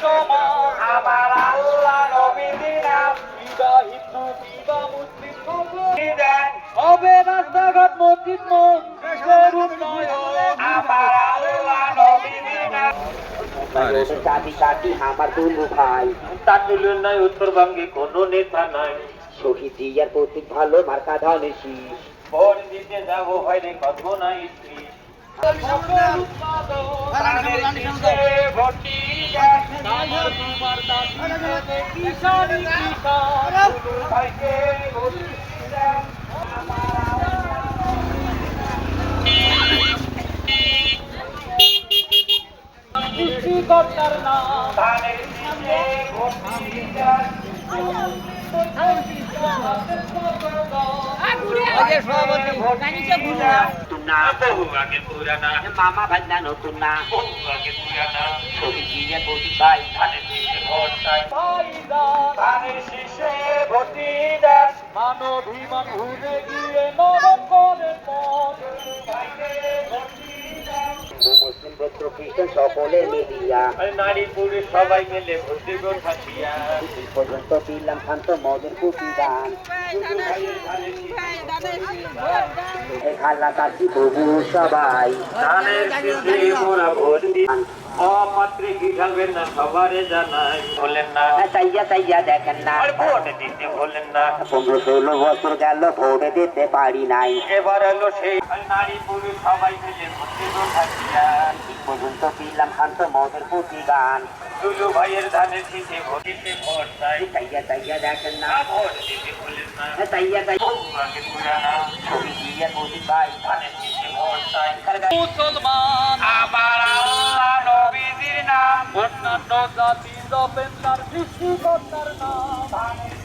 সমান আমার আল্লাহ নবীর নাম বিবা হিন্দু বিবা মুসলিম হবে রাস্তাঘাট মসজিদ মন্দিরের উন্নয়ন আমার আল্লাহ নবীর নাম চাটি চাটি আমার দুলু ভাই। তার উত্তরবঙ্গে কোনো নেতা নাই। শহীদ জিয়ার প্রতীক ভালো মার্কা ধনেশী ভোট দিতে যাব হয়নি কত নাই স্ত্রী সৃষ্টিকর্তার নাম ধানের ভোট দিয়ে নতুন না বহু আগে পুরানা মামা ভাইনা নতুন না বহু আগে পুরানা শহীদ জিয়ার প্রতীক ভাই ধানের শীষে ভোট চাই ধানের শীষে ভোটি দেন মানবিমান ঘুরে গিয়ে নরম করে মন মুসলিম খ্রিস্টান সকলে মিলিয়া নারী পুরুষ সবাই মিলে ভর্তি গোল পর্যন্ত পিলাম শান্ত মদের কুপি গান কাছি প্রভু সবাই ধানের শীষে মোরা ভোট দি অমাত্রে কি খেলবেন না সবারে জানাই বললেন না তাইয়া তাইয়া দেখেন না ভোট দিতে বললেন না পনেরো ষোলো বছর গেল ভোট দিতে পারি নাই এবার এলো আমার আল্লাহ নবীজির নাম অন্যান্য জাতি জপেন তার সৃষ্টিকর্তার নাম